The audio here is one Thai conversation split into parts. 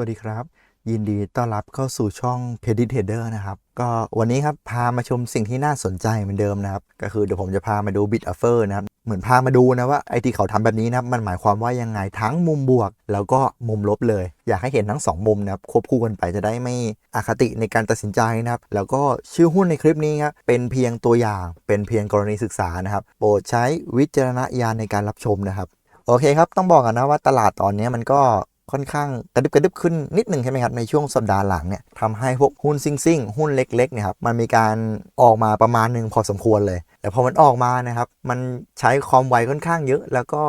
วัสดีครับ ยินดีต้อนรับเข้าสู่ช่อง p e d i t a d e r นะครับ ก็วันนี้ครับ พามาชมสิ่งที่น่าสนใจเหมือนเดิมนะครับ ก็คือเดี๋ยวผมจะพามาดู Bit Offer นะครับ เหมือนพามาดูนะว่าไอที่เขาทำแบบนี้นะครับมันหมายความว่ายังไงทั้งมุมบวก แล้วก็มุมลบเลย อยากให้เห็นทั้ง 2 มุมนะครับควบคู่กันไปจะได้ไม่อคติในการตัดสินใจนะครับ แล้วก็ชื่อหุ้นในคลิปนี้ครับเป็นเพียงตัวอย่างเป็นเพียงกรณีศึกษานะครับ โปรดใช้วิจารณญาณในการรับชมนะครับโอเคครับ ต้องบอกกันนะว่าตลาดตอนนี้มันก็ ค่อนข้างกระดึบกระดึบขึ้นนิดหนึ่งใช่ไหมครับในช่วงสัปดาห์หลังเนี่ยทำให้พวกหุ้นซิ่งซิ่งหุ้นเล็กๆเนี่ยครับมันมีการออกมาประมาณหนึ่งพอสมควรเลย แต่พอมันออกมานะครับมันใช้ความไวค่อนข้างเยอะ แล้วก็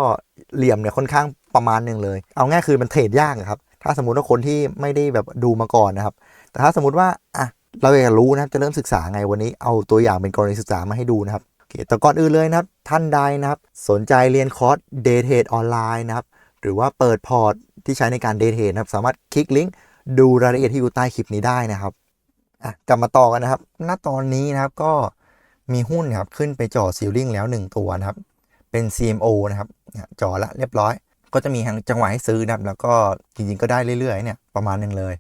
เหลี่ยมเนี่ยค่อนข้างประมาณหนึ่งเลย เอาง่ายคือมันเทรดยากครับถ้าสมมติว่าคนที่ไม่ได้แบบดูมาก่อนนะครับ แต่ถ้าสมมติว่าอะเราอยากรู้นะครับจะเริ่มศึกษาไงวันนี้เอาตัวอย่างเป็นกรณีศึกษามาให้ดูนะครับโอเคแต่ก่อนอื่นเลยนะครับ ท่านใดนะครับ สนใจเรียนคอร์ส Day Trade ออนไลน์นะครับ หรือว่าเปิดพอร์ตที่ใช้ในการ Day Trade นะครับ สามารถคลิกลิงก์ดูรายละเอียดที่อยู่ใต้คลิปนี้ได้นะครับอะกลับมาต่อกันนะครับ ณตอนนี้นะครับก็มีหุ้นนะครับขึ้นไปจ่อซีลลิงแล้ว 1 ตัวนะครับ เป็น CMO นะครับจ่อละเรียบร้อย ก็จะมีจังหวะให้ซื้อนะครับแล้วก็จริงๆก็ได้เรื่อยๆเนี่ยประมาณนึงเลย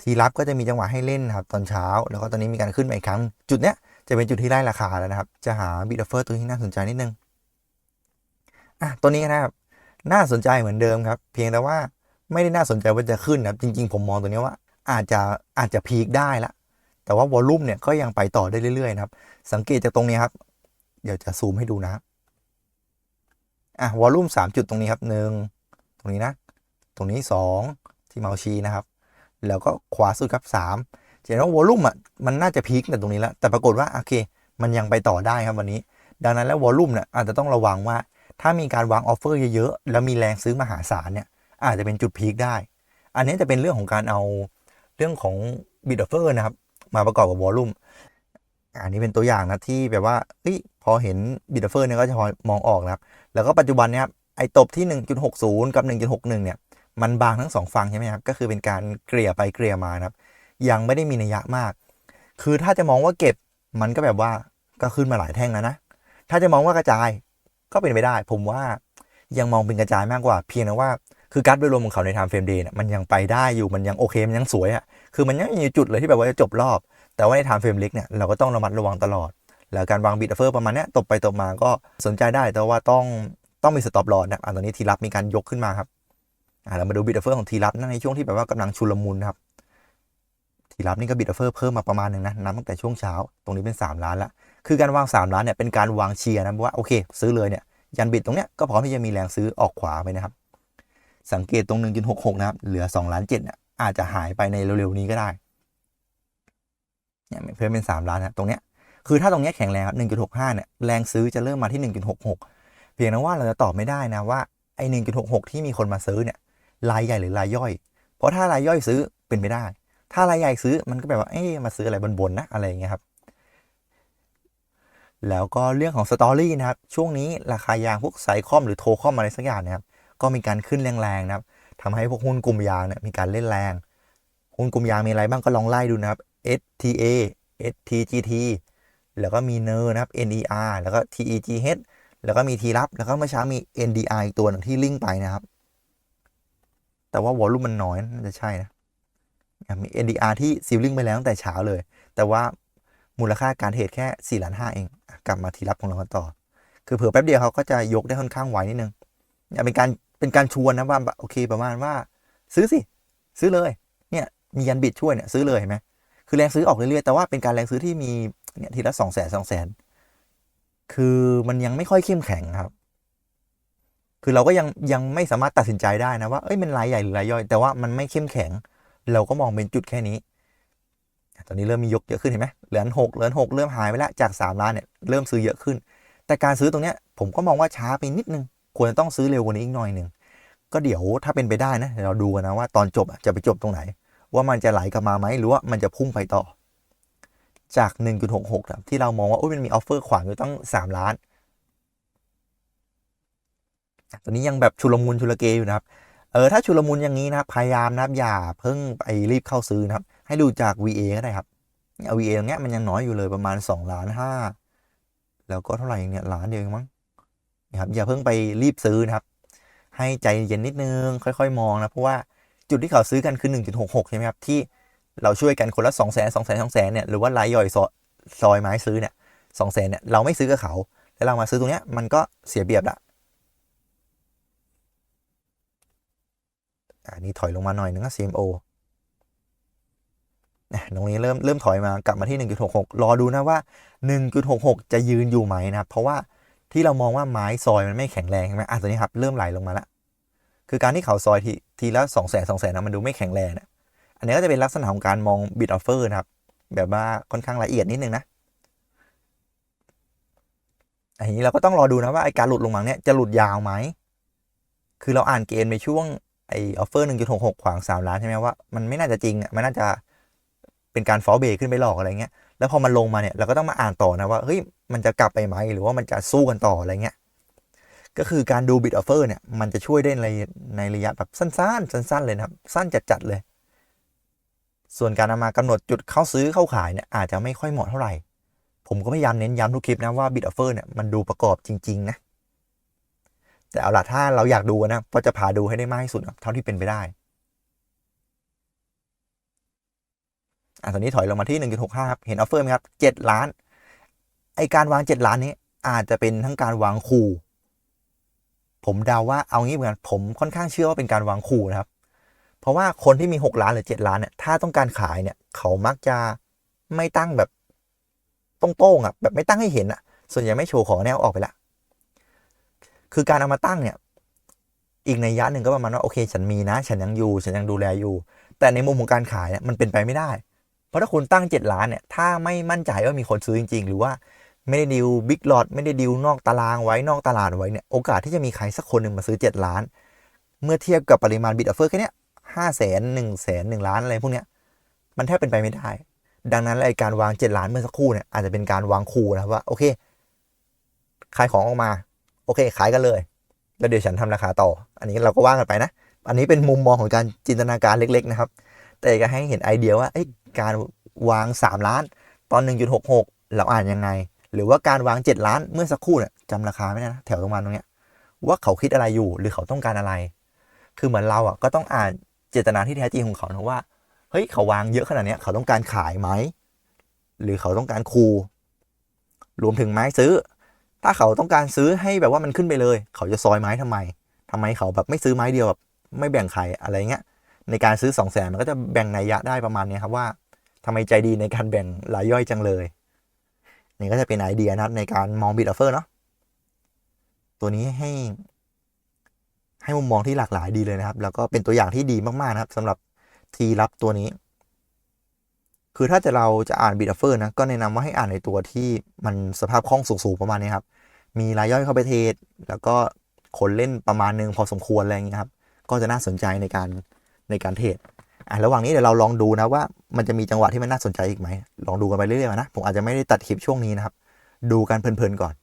ทีรับก็จะมีจังหวะให้เล่นนะครับตอนเช้า แล้วก็ตอนนี้มีการขึ้นมาอีกครั้ง จุดเนี้ยจะเป็นจุดที่ไล่ราคาแล้วนะครับ จะหาบิตเฟอร์ตัวที่น่าสนใจนิดนึงอะตัวนี้นะครับ น่าสนใจเหมือนเดิมครับ เพียงแต่ว่าไม่ได้น่าสนใจว่าจะขึ้นนะจริง ๆ ผมมองตัวนี้ว่า อาจจะอาจจะพีคได้ละ แต่ว่าวอลลุ่มเนี่ยก็ยังไปต่อได้เรื่อยๆนะครับ สังเกตจากตรงนี้ครับ เดี๋ยวจะซูมให้ดูนะอะวอลลุ่มสามจุดตรงนี้ครับหนึ่งตรงนี้นะ ตรงนี้สองที่เมาส์ชีนะครับ แล้วก็ขวาสุดครับสามจะเห็นว่าวอลลุ่มอะมันน่าจะพีคแต่ตรงนี้แล้วแต่ปรากฏว่าโอเค มันยังไปต่อได้ครับวันนี้ ดังนั้นแล้ววอลลุ่มเนี่ยอาจจะต้องระวังว่า ถ้ามีการวางออฟเฟอร์เยอะๆ แล้วมีแรงซื้อมหาศาลเนี่ย อาจจะเป็นจุดพีคได้ อันนี้จะเป็นเรื่องของการเอาเรื่องของบิดออฟเฟอร์นะครับ มาประกอบกับวอลลุ่ม อันนี้เป็นตัวอย่างนะที่แบบว่าเฮ้ยพอเห็นบิดออฟเฟอร์เนี่ยก็จะพอมองออกนะครับ แล้วก็ปัจจุบันเนี่ยครับไอ้ตบที่ 1.60 กับ 1.61 เนี่ย มันบางทั้งสองฝั่งใช่ไหมครับ ก็คือเป็นการเกลี่ยไปเกลี่ยมานะครับ ยังไม่ได้มีนัยยะมาก คือถ้าจะมองว่าเก็บมันก็แบบว่าก็ขึ้นมาหลายแท่งแล้วนะ ถ้าจะมองว่ากระจาย ก็เป็นไปได้ ผมว่ายังมองเป็นกระจายมากกว่า เพียงแต่ว่าคือการ์ดโดยรวมของเขาในไทม์เฟรมเดย์เนี่ยมันยังไปได้อยู่มันยังโอเคมันยังสวยอะ่ะคือมันยังมีจุดเลยที่แบบว่าจะจบรอบ แต่ว่าในไทม์เฟรมเล็กเนี่ยเราก็ต้องระมัดระวังตลอด แล้วการวางบิดเฟอร์ประมาณนี้ตบไปตบมาก็สนใจได้แต่ว่าต้องต้องมีสต็อปลอดนะอะตอนนี้ทีรับมีการยกขึ้นมาครับอ่าเรามาดูบิดเฟอร์ของทีรับนะในช่วงที่แบบว่ากำลังชุลมุนครับ ทีรับนี่ก็บิดเฟอร์เพิ่มมาประมาณหนึ่งนะนับตั้งแต่ช่วงเช้า ตรงนี้เป็น 3 ล้านละ คือการวาง 3 ล้านเนี่ยเป็นการวางเชียร์นะว่าโอเค ซื้อเลยเนี่ยยันบิดตรงเนี้ยก็พร้อมที่จะมีแรงซื้อออกขวาไปนะครับ สังเกตตรง 1.66 นะครับ เหลือ2ล้าน7เนี่ยอาจจะหายไปในเร็วๆนี้ก็ได้เนี่ยเพิ่มเป็น 3 ล้านนะตรงเนี้ยคือถ้าตรงเนี้ยแข็งแรงครับ 1.65 เนี่ย แรงซื้อจะเริ่มมาที่ 1.66 เพียงแต่ว่าเราจะตอบไม่ได้นะว่าไอ้ 1.66 ที่มีคนมาซื้อเนี่ย รายใหญ่หรือรายย่อย เพราะถ้ารายย่อยซื้อเป็นไปได้ ถ้ารายใหญ่ซื้อมันก็แบบว่า เอ๊ะมาซื้ออะไรบนๆนะอะไรอย่างเงี้ยครับ แล้วก็เรื่องของสตอรี่นะครับ ช่วงนี้ราคายางพวกไซคอมหรือโทคอมอะไรสักอย่างนะครับ ก็มีการขึ้นแรงๆนะครับทำให้พวกหุ้นกลุ่มยางเนี่ยมีการเล่นแรง หุ้นกลุ่มยางมีอะไรบ้างก็ลองไล่ดูนะครับ STA STGT แล้วก็มีเนอร์นะครับ NER แล้วก็ TEGH แล้วก็มีทีรับ แล้วก็เมื่อเช้ามี NDR อีกตัวนึงที่ลิงก์ไปนะครับ แต่ว่าวอลลุ่มมันน้อยน่าจะใช่นะ มี NDR ที่ซิลลิงไปแล้วตั้งแต่เช้าเลย แต่ว่ามูลค่าการเทรดแค่4ล้านห้าเอง กลับมาทีรับของเราต่อ คือเผื่อแป๊บเดียวเขาก็จะยกได้ค่อนข้างไวนิดนึงนี่เป็นการเป็นการชวนนะว่าโอเคประมาณว่า ซื้อสิ ซื้อเลย เนี่ยมียันบิดช่วยเนี่ยซื้อเลยเห็นไหมคือแรงซื้อออกเรื่อยๆแต่ว่าเป็นการแรงซื้อที่มีเนี่ยทีละสองแสนสองแสนคือมันยังไม่ค่อยเข้มแข็งครับ คือเราก็ยังยังไม่สามารถตัดสินใจได้นะว่าเอ้ยมันรายใหญ่หรือรายย่อย แต่ว่ามันไม่เข้มแข็ง เราก็มองเป็นจุดแค่นี้ ตอนนี้เริ่มมียกเยอะขึ้นเห็นไหมเหลือหกเหลือหกเริ่มหายไปล้วจาก 3 ล้านเนี่ยเริ่มซื้อเยอะขึ้น แต่การซื้อตรงเนี้ยผมก็มองว่าช้าไปนิดนึง ควรจะต้องซื้อเร็วกว่านี้อีกหน่อยหนึ่งก็เดี๋ยวถ้าเป็นไปได้นะเราดูกันนะว่าตอนจบจะไปจบตรงไหน ว่ามันจะไหลกลับมาไหมหรือว่ามันจะพุ่งไปต่อ จาก 1.66ครับที่เรามองว่าโอ้ยมันมีออฟเฟอร์ขวางอยู่ตั้ง 3 ล้านตอนนี้ยังแบบชุลมุนชุลเกอยู่นะครับ เออถ้าชุลมุนอย่างนี้นะครับพยายามนะครับอย่าเพิ่งไปรีบเข้าซื้อนะครับ ให้ดูจาก VA ก็ได้ครับเอา VA ตรงเนี้ยมันยังน้อยอยู่เลยประมาณ2ล้านห้าแล้วก็เท่าไหร่เนี่ยล้านเดียวมั้งนะครับอย่าเพิ่งไปรีบซื้อนะครับ ให้ใจเย็นนิดนึงค่อย ๆ มองนะเพราะว่าจุดที่เขาซื้อกันคือ 1.66 ใช่ไหมครับ ที่เราช่วยกันคนละ 2 0 0 0 0 0 2 0 0 0 0 2 0 0 0เนี่ยหรือว่ารายย่อยซอยซอยไม้ซื้อเนี่ย2 0 0 0 0เนี่ยเราไม่ซื้อกับเขา แล้วเรามาซื้อตรงเนี้ยมันก็เสียเปียบละ อันนี้ถอยลงมาหน่อยนึงก็ CMO ตรงนี้เริ่มเริ่มถอยมากลับมาที่ 1.66 รอดูนะว่า 1.66 จะยืนอยู่ไหมนะครับ เพราะว่าที่เรามองว่าไม้ซอยมันไม่แข็งแรงใช่ไหมอะตัวนี้ครับเริ่มไหลลงมาแล้วคือการที่เขาซอยทีทีละ2 0 0 0 0 0 2 0 0 0 0นะมันดูไม่แข็งแรงนะอันนี้ก็จะเป็นลักษณะของการมอง bid offer นะครับ แบบว่าค่อนข้างละเอียดนิดนึงนะอันนี้เราก็ต้องรอดูนะว่าไอการหลุดลงมาเนี่ยจะหลุดยาวไหมคือเราอ่านเกณฑ์ในช่วง ไอออฟเฟอร์1.66ขวาง3ล้านใช่ไหมว่ามันไม่น่าจะจริงอะมันน่าจะเป็นการฟอลเบรขึ้นไปหลอกอะไรเงี้ยแล้วพอมันลงมาเนี่ยเราก็ต้องมาอ่านต่อนะว่าเฮ้ยมันจะกลับไปไหมหรือว่ามันจะสู้กันต่ออะไรเงี้ยก็คือการดูบิดออฟเฟอร์เนี่ยมันจะช่วยได้ในในระยะแบบสั้นๆ สั้น ๆ เลยนะครับ สั้นจัดๆเลย ส่วนการนำมากำหนดจุดเข้าซื้อเข้าขายเนี่ยอาจจะไม่ค่อยเหมาะเท่าไหร่ ผมก็พยายามเน้นย้ำทุกคลิปนะว่าบิดออฟเฟอร์เนี่ยมันดูประกอบจริง ๆ นะ แต่เอาล่ะถ้าเราอยากดูนะก็จะพาดูให้ได้มากที่สุดเท่าที่เป็นไปได้อะตอนนี้ถอยลงมาที่ 1.65 ครับ เห็นออฟเฟอร์ไหมครับ 7 ล้าน ไอการวาง 7 ล้านนี้อาจจะเป็นทั้งการวางขู่ผมเดาว่าเอางี้เหมือนกันผมค่อนข้างเชื่อว่าเป็นการวางขู่นะครับ เพราะว่าคนที่มี 6 ล้านหรือ 7 ล้านเนี่ยถ้าต้องการขายเนี่ย เขามักจะไม่ตั้งแบบตรงๆอะแบบไม่ตั้งให้เห็นอะ ส่วนใหญ่ไม่โชว์ของแนวออกไปละ คือการเอามาตั้งเนี่ยอีกในยะหนึ่งก็ประมาณว่าโอเค ฉันมีนะ ฉันยังอยู่ ฉันยังดูแลอยู่ แต่ในมุมของการขายเนี่ยมันเป็นไปไม่ได้ เพราะถ้าคุณตั้ง 7 ล้านเนี่ยถ้าไม่มั่นใจว่ามีคนซื้อจริง ๆ หรือว่าไม่ได้ดิวบิ๊กลอตไม่ได้ดิวนอกตารางไว้นอกตลาดไว้เนี่ยโอกาสที่จะมีใครสักคนหนึ่งมาซื้อ 7 ล้าน เมื่อเทียบกับปริมาณบิดออฟเฟอร์แค่เนี้ยห้าแสนหนึ่งแสนหนึ่งล้านอะไรพวกเนี้ยมันแทบเป็นไปไม่ได้ ดังนั้นไอการวาง 7 ล้านเมื่อสักครู่เนี่ยอาจจะเป็นการวางคู่นะว่าโอเคขายของออกมา โอเค ขายกันเลย แล้วเดี๋ยวฉันทำราคาต่อ อันนี้เราก็ว่ากันไปนะ อันนี้เป็นมุมมองของการจินตนาการเล็ก ๆ นะครับ แต่ก็ให้เห็นไอเดียว่าการวาง 3 ล้าน ตอน 1.66 เราอ่านยังไง หรือว่าการวาง 7 ล้านเมื่อสักครู่เนี่ยจำราคาไม่ได้นะแถวตรงมาตรงเนี้ยว่าเขาคิดอะไรอยู่หรือเขาต้องการอะไร คือเหมือนเราอะก็ต้องอ่านเจตนาที่แท้จริงของเขานะว่าเฮ้ยเขาวางเยอะขนาดเนี้ยเขาต้องการขายไหมหรือเขาต้องการคูรวมถึงไม้ซื้อ ถ้าเขาต้องการซื้อให้แบบว่ามันขึ้นไปเลย เขาจะซอยไม้ทำไมทำไมเขาแบบไม่ซื้อไม้เดียวแบบไม่แบ่งใครอะไรเงี้ย ในการซื้อ2องแสนมันก็จะแบ่งนัยยะได้ประมาณนี้ครับว่าทำไมใจดีในการแบ่งรายย่อยจังเลย นี่ก็จะเป็นไอเดียนะครับในการมองบิดออฟเฟอร์เนาะ ตัวนี้ให้ ให้มุมมองที่หลากหลายดีเลยนะครับ แล้วก็เป็นตัวอย่างที่ดีมากๆนะครับสำหรับทีรับตัวนี้ คือถ้าจะเราจะอ่านบิตออฟเฟอร์นะ ก็แนะนำว่าให้อ่านในตัวที่มันสภาพคล่องสูงๆประมาณนี้ครับ มีรายย่อยเข้าไปเทรดแล้วก็คนเล่นประมาณนึงพอสมควรอะไรอย่างนี้ครับ ก็จะน่าสนใจในการในการเทรดอะระหว่างนี้เดี๋ยวเราลองดูนะว่ามันจะมีจังหวะที่มันน่าสนใจอีกไหม ลองดูกันไปเรื่อยๆนะ ผมอาจจะไม่ได้ตัดคลิปช่วงนี้นะครับ ดูกันเพลินๆก่อน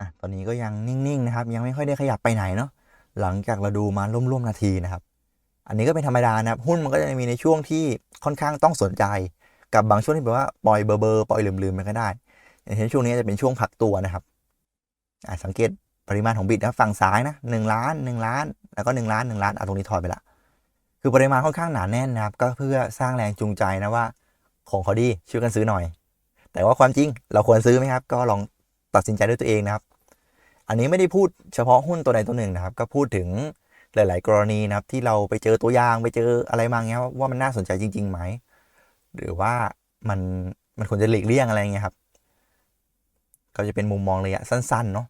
อะตอนนี้ก็ยังนิ่งๆนะครับ ยังไม่ค่อยได้ขยับไปไหนเนาะหลังจากเราดูมาร่วมๆนาทีนะครับ อันนี้ก็เป็นธรรมดานะครับ หุ้นมันก็จะมีในช่วงที่ค่อนข้างต้องสนใจ กับบางช่วงที่แบบว่าปล่อยเบอร์เบอร์ปล่อยลืมๆไปก็ได้ อย่างเช่นช่วงนี้จะเป็นช่วงพักตัวนะครับอะสังเกตปริมาณของบิตนะฝั่งซ้ายนะหนึ่งล้านหนึ่งล้าน แล้วก็หนึ่งล้านหนึ่งล้านอะตรงนี้ถอยไปละคือปริมาณค่อนข้างหนาแน่นนะครับ ก็เพื่อสร้างแรงจูงใจนะว่า ของเขาดีช่วยกันซื้อหน่อย แต่ว่าความจริงเราควรซื้อไหมครับ ก็ลอง ตัดสินใจด้วยตัวเองนะครับ อันนี้ไม่ได้พูดเฉพาะหุ้นตัวใดตัวหนึ่งนะครับ ก็พูดถึงหลาย ๆ กรณีนะครับที่เราไปเจอตัวอย่างไปเจออะไรมาเงี้ยว่ามันน่าสนใจจริงๆไหมหรือว่ามันมันควรจะหลีกเลี่ยงอะไรเงี้ยครับ ก็จะเป็นมุมมองระยะสั้น ๆ เนาะ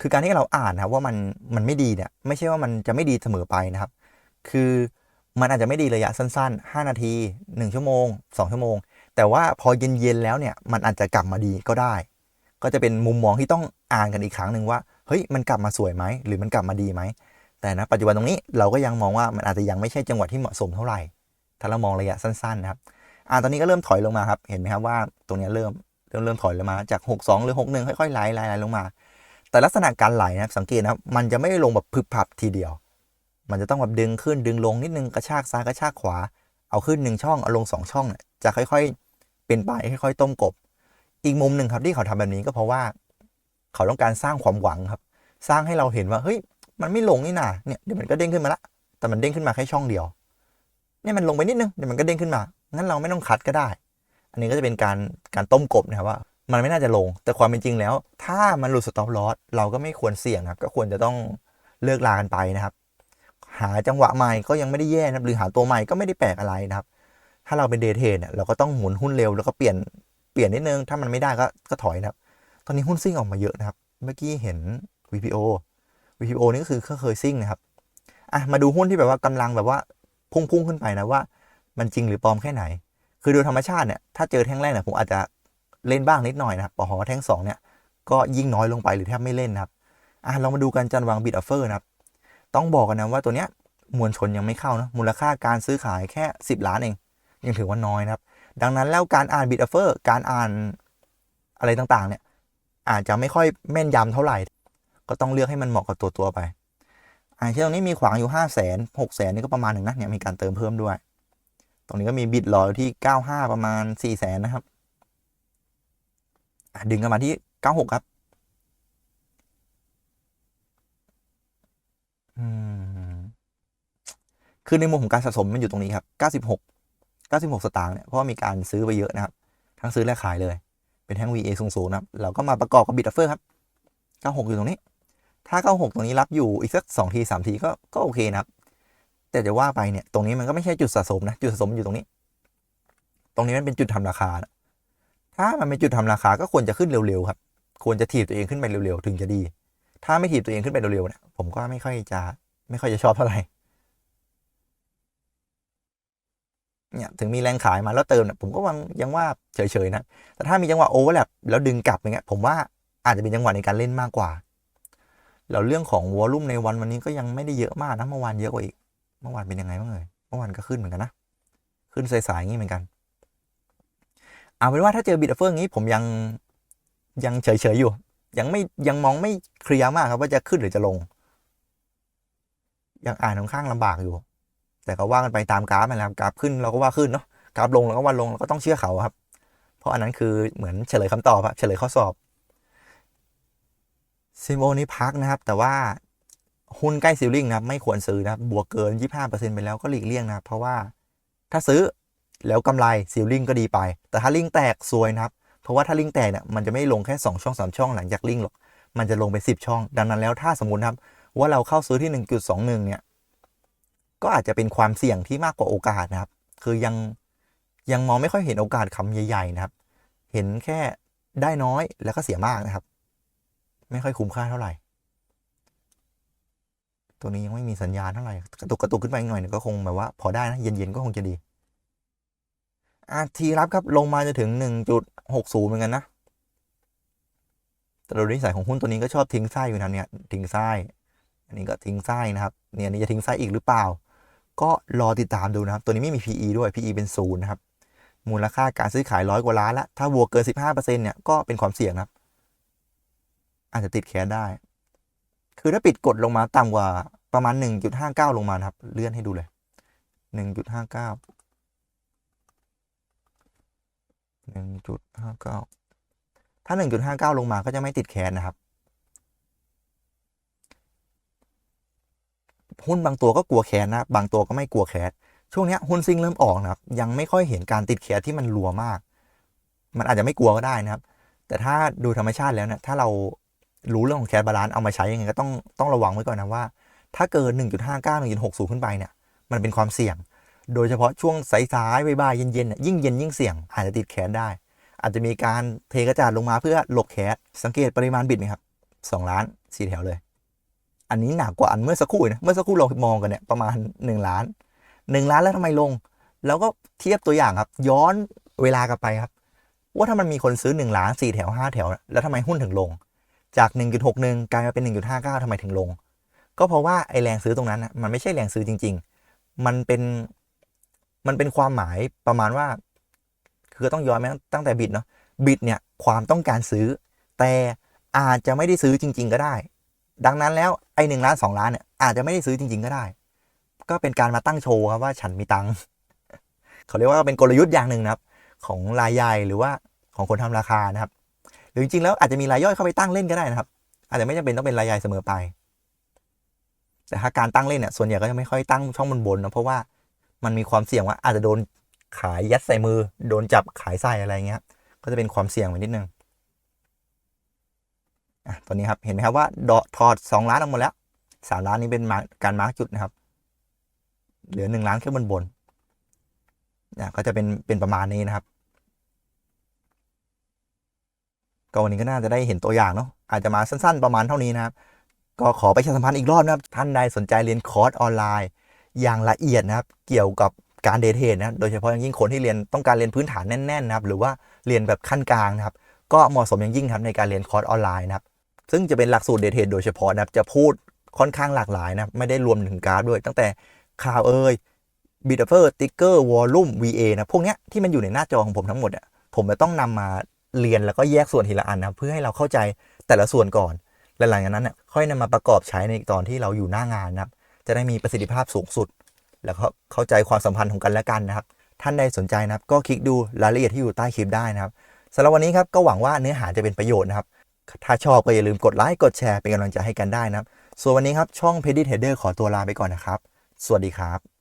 คือการที่เราอ่านนะว่ามันมันไม่ดีเนี่ยไม่ใช่ว่ามันจะไม่ดีเสมอไปนะครับ คือมันอาจจะไม่ดีระยะสั้น ๆ 5 นาที 1 ชั่วโมง 2 ชั่วโมง แต่ว่าพอเย็นๆแล้วเนี่ยมันอาจจะกลับมาดีก็ได้ ก็จะเป็นมุมมองที่ต้องอ่านกันอีกครั้งหนึ่งว่าเฮ้ยมันกลับมาสวยไหมหรือมันกลับมาดีไหมแต่นะปัจจุบันตรงนี้เราก็ยังมองว่ามันอาจจะยังไม่ใช่จังหวะที่เหมาะสมเท่าไหร่ ถ้าเรามองระยะสั้นๆนะครับอ่าตอนนี้ก็เริ่มถอยลงมาครับเห็นไหมครับว่าตรงนี้เริ่มเริ่มเริ่มถอยลงมาจาก 62 หรือ 61 ค่อยๆไหลไหลไหลลงมา แต่ลักษณะการไหลนะครับสังเกตนะครับมันจะไม่ได้ลงแบบพึบพับทีเดียว มันจะต้องแบบดึงขึ้นดึงลงนิดนึงกระชากซ้ายกระชากขวา เอาขึ้นหนึ่งช่องเอาลงสองช่องเนี่ยจะค่อย เป็นไปค่อยๆต้มกบ อีกมุมหนึ่งครับที่เขาทำแบบนี้ก็เพราะว่า เขาต้องการสร้างความหวังครับ สร้างให้เราเห็นว่าเฮ้ยมันไม่ลงนี่นาเนี่ยเดี๋ยวมันก็เด้งขึ้นมาละแต่มันเด้งขึ้นมาแค่ช่องเดียวเนี่ยมันลงไปนิดนึงเดี๋ยวมันก็เด้งขึ้นมางั้นเราไม่ต้องคัดก็ได้ อันนี้ก็จะเป็นการการต้มกบนะครับว่า มันไม่น่าจะลง แต่ความเป็นจริงแล้ว ถ้ามันหลุดสต็อปลอสเราก็ไม่ควรเสี่ยงครับ ก็ควรจะต้องเลิกลากันไปนะครับ หาจังหวะใหม่ก็ยังไม่ได้แย่นะครับ หรือหาตัวใหม่ก็ไม่ได้แปลกอะไรนะครับ ถ้าเราเป็นเดทเทรดเนี่ยเราก็ต้องหมุนหุ้นเร็วแล้วก็เปลี่ยนเปลี่ยนนิดนึง ถ้ามันไม่ได้ก็ก็ถอยนะครับ ตอนนี้หุ้นซิ่งออกมาเยอะนะครับ เมื่อกี้เห็น VPO VPO นี่ก็คือก็เคยซิ่งนะครับอะมาดูหุ้นที่แบบว่ากำลังแบบว่าพุ่งๆขึ้นไปนะว่า มันจริงหรือปลอมแค่ไหน คือโดยธรรมชาติเนี่ยถ้าเจอแท่งแรกเนี่ยผมอาจจะเล่นบ้างนิดหน่อยนะครับพอแท่งสองเนี่ยก็ยิ่งน้อยลงไปหรือแทบไม่เล่นนะครับอะเรามาดูกันจันวางบิดออฟเฟอร์นะครับ ต้องบอกกันนะว่าตัวเนี้ยมวลชนยังไม่เข้านะมูลค่าการซื้อขายแค่ 10 ล้านเอง ยังถือว่าน้อยนะครับ ดังนั้นแล้วการอ่านบิดออฟเฟอร์การอ่านอะไรต่างๆ เนี่ย อาจจะไม่ค่อยแม่นยำเท่าไหร่ ก็ต้องเลือกให้มันเหมาะกับตัวตัวไปอ่าเช่นตรงนี้มีขวางอยู่5 0 0 0 0 0 6 0 0 0 0นี่ก็ประมาณหนึ่งนะเนี่ยมีการเติมเพิ่มด้วย ตรงนี้ก็มีบิดรออยู่ที่95ประมาณ4 0 0 0 0 0นะครับดึงกันมาที่96ครับคือในมุมของการสะสมมันอยู่ตรงนี้ครับ 96 96 สตางค์เนี่ยเพราะว่ามีการซื้อไปเยอะนะครับ ทั้งซื้อและขายเลย เป็นแท่ง VA สูงๆนะครับเราก็มาประกอบกับบิดอัฟเฟอร์ครับ 96 อยู่ตรงนี้ ถ้า 96 ตรงนี้รับอยู่อีกสัก2ที3ทีก็ก็โอเคนะครับ แต่จะว่าไปเนี่ยตรงนี้มันก็ไม่ใช่จุดสะสมนะจุดสะสมอยู่ตรงนี้ ตรงนี้มันเป็นจุดทำราคานะถ้ามันเป็นจุดทำราคาก็ควรจะขึ้นเร็วๆครับ ควรจะถีบตัวเองขึ้นไปเร็วๆ ถึงจะดี ถ้าไม่ถีบตัวเองขึ้นไปเร็วๆเนี่ยผมก็ไม่ค่อยจะไม่ค่อยจะชอบเท่าไหร่ เนี่ยถึงมีแรงขายมาแล้วเติมเนี่ยผมก็วังยังว่าเฉยๆนะแต่ถ้ามีจังหวะโอเวอร์แลปแล้วดึงกลับอย่างเงี้ยผมว่าอาจจะเป็นจังหวะในการเล่นมากกว่าแล้วเรื่องของวอลลุ่มในวันวันนี้ก็ยังไม่ได้เยอะมากนะเมื่อวานเยอะกว่าอีกเมื่อวานเป็นยังไงบ้างเอ่ยเมื่อวานก็ขึ้นเหมือนกันนะขึ้นสายๆอย่างนี้เหมือนกันเอาเป็นว่าถ้าเจอบิดอเฟอร์อย่างนี้ผมยังยังเฉยๆอยู่ ยังไม่ยังมองไม่เคลียร์มากครับว่าจะขึ้นหรือจะลง ยังอ่านค่อนข้างลำบากอยู่ แต่ก็ว่ากันไปตามกราฟนะครับกราฟขึ้นเราก็ว่าขึ้นเนาะกราฟลงเราก็ว่าลงเราก็ต้องเชื่อเขาครับ เพราะอันนั้นคือเหมือนเฉลยคำตอบครับเฉลยข้อสอบซิมโอนี้พักนะครับ แต่ว่าหุ้นใกล้ซิลลิงนะครับไม่ควรซื้อนะครับบวกเกิน 25%ไปแล้วก็หลีกเลี่ยงนะครับเพราะว่าถ้าซื้อแล้วกำไรซิลลิงก็ดีไป แต่ถ้าลิงแตกซวยนะครับ เพราะว่าถ้าลิงแตกเนี่ยมันจะไม่ลงแค่2ช่อง3ช่องหลังจากลิงหรอกมันจะลงไป 10 ช่อง ดังนั้นแล้วถ้าสมมติครับว่าเราเข้าซื้อที่ 1.21 เนี่ย ก็อาจจะเป็นความเสี่ยงที่มากกว่าโอกาสนะครับ คือยังยังมองไม่ค่อยเห็นโอกาสคำใหญ่ ๆ นะครับ เห็นแค่ได้น้อยแล้วก็เสียมากนะครับ ไม่ค่อยคุ้มค่าเท่าไหร่ ตัวนี้ยังไม่มีสัญญาณเท่าไหร่กระตุกกระตุกขึ้นไปอีกหน่อยหนึงก็คงแบบว่า พอได้นะ เย็นๆก็คงจะดีอาทีรับครับลงมาจะถึง 1.60 เหมือนกันนะแต่โดยนิสัยของหุ้นตัวนี้ก็ชอบทิ้งไส้อยู่นะเนี่ยทิ้งไส้อันนี้ก็ทิ้งไส้นะครับ เนี่ยนนี้จะทิ้งไส้อีกหรือเปล่า ก็รอติดตามดูนะครับ ตัวนี้ไม่มี PE ด้วย PE เป็นศูนย์นะครับ มูลค่าการซื้อขายร้อยกว่าล้านละถ้าบวกเกิน 15%เนี่ยก็เป็นความเสี่ยงครับ อาจจะติดแคสได้ คือถ้าปิดกดลงมาต่ำกว่าประมาณ 1.59 ลงมาครับ เลื่อนให้ดูเลย 1.59 1.59 ถ้า 1.59 ลงมาก็จะไม่ติดแคสนะครับ หุ้นบางตัวก็กลัวแคสนะบางตัวก็ไม่กลัวแคสช่วงนี้หุ้นซิ่งเริ่มออกนะครับยังไม่ค่อยเห็นการติดแคสที่มันรัวมาก มันอาจจะไม่กลัวก็ได้นะครับ แต่ถ้าดูธรรมชาติแล้วเนี่ยถ้าเรารู้เรื่องของแคสบาลานซ์เอามาใช้ยังไงก็ต้องต้องระวังไว้ก่อนนะว่า ถ้าเกิน 1.59 1.60 ขึ้นไปเนี่ยมันเป็นความเสี่ยง โดยเฉพาะช่วงสายๆบ่ายๆเย็นๆเนี่ยยิ่งเย็นยิ่งเสี่ยงอาจจะติดแคสได้ อาจจะมีการเทกระจาดลงมาเพื่อหลบแคสสังเกตปริมาณบิดไหมครับ2ล้าน4แถวเลย อันนี้หนักกว่าอันเมื่อสักครู่นะเมื่อสักครู่เรามองกันเนี่ยประมาณ 1 ล้าน 1 ล้านแล้วทำไมลง แล้วก็เทียบตัวอย่างครับ ย้อนเวลากลับไปครับ ว่าถ้ามันมีคนซื้อ 1 ล้าน 4 แถว 5 แถว แล้วทำไมหุ้นถึงลง จาก 1.61 กลายมาเป็น 1.59ทำไมถึงลง ก็เพราะว่าไอแรงซื้อตรงนั้นนะมันไม่ใช่แรงซื้อจริง ๆ มันเป็นมันเป็นความหมายประมาณว่า คือต้องย้อนไปตั้งแต่บิดเนาะบิดเนี่ยความต้องการซื้อ แต่อาจจะไม่ได้ซื้อจริง ๆ ก็ได้ ดังนั้นแล้วไอ้หนึ่งล้านสองล้านเนี่ยอาจจะไม่ได้ซื้อจริง ๆ ก็ได้ ก็เป็นการมาตั้งโชว์ครับว่าฉันมีตังค์เขาเรียกว่าเป็นกลยุทธ์อย่างหนึ่งนะครับ ของรายใหญ่หรือว่าของคนทำราคานะครับ หรือจริงๆแล้วอาจจะมีรายย่อยเข้าไปตั้งเล่นก็ได้นะครับ อาจจะไม่จำเป็นต้องเป็นรายใหญ่เสมอไป แต่ถ้าการตั้งเล่นเนี่ยส่วนใหญ่ก็จะไม่ค่อยตั้งช่องบนบนนะเพราะว่ามันมีความเสี่ยงว่าอาจจะโดนขายยัดใส่มือ โดนจับขายใส่อะไรเงี้ย ก็จะเป็นความเสี่ยงไว้นิดนึง ตอนนี้ครับเห็นไหมครับว่าดอถอด2ล้านออกหมดแล้วสามล้านนี้เป็นาการมาร์กจุดนะครับ เหลือ1ล้านแค่บนบนอะก็จะเป็นเป็นประมาณนี้นะครับก็วันนี้ก็น่าจะได้เห็นตัวอย่างเนาะอาจจะมาสั้นๆประมาณเท่านี้นะครับ ก็ขอประชาสัมพันธ์อีกรอบนะครับ ท่านใดสนใจเรียนคอร์สออนไลน์ อย่างละเอียดนะครับ เกี่ยวกับการเดทเทรดนะโดยเฉพาะอย่างยิ่งคนที่เรียนต้องการเรียนพื้นฐานแน่นๆนะครับ หรือว่าเรียนแบบขั้นกลางนะครับ ก็เหมาะสมอย่างยิ่งครับในการเรียนคอร์สออนไลน์นะครับ ซึ่งจะเป็นหลักสูตรเดทเทรดโดยเฉพาะนะจะพูดค่อนข้างหลากหลายนะไม่ได้รวมถึงกราฟด้วย ตั้งแต่ข่าวเอ่ยบิดเฟอร์ติ๊กเกอร์วอลลุ่ม VA นะพวกเนี้ยที่มันอยู่ในหน้าจอของผมทั้งหมดอะผมจะต้องนำมาเรียนแล้วก็แยกส่วนทีละอันนะเพื่อให้เราเข้าใจแต่ละส่วนก่อนและหลังจากนั้นเนี่ยค่อยนำมาประกอบใช้ในตอนที่เราอยู่หน้างานนะครับจะได้มีประสิทธิภาพสูงสุด แล้วก็เข้าใจความสัมพันธ์ของกันและกันนะครับ ท่านใดสนใจนะครับ ก็คลิกดูรายละเอียดที่อยู่ใต้คลิปได้นะครับสำหรับวันนี้ครับก็หวังว่าเนื้อหาจะเป็นประโยชน์นะครับ ถ้าชอบก็อย่าลืมกดไลค์กดแชร์เป็นกำลังใจให้กันได้นะครับส่วนวันนี้ครับช่อง p e d i t Trader ขอตัวลาไปก่อนนะครับ สวัสดีครับ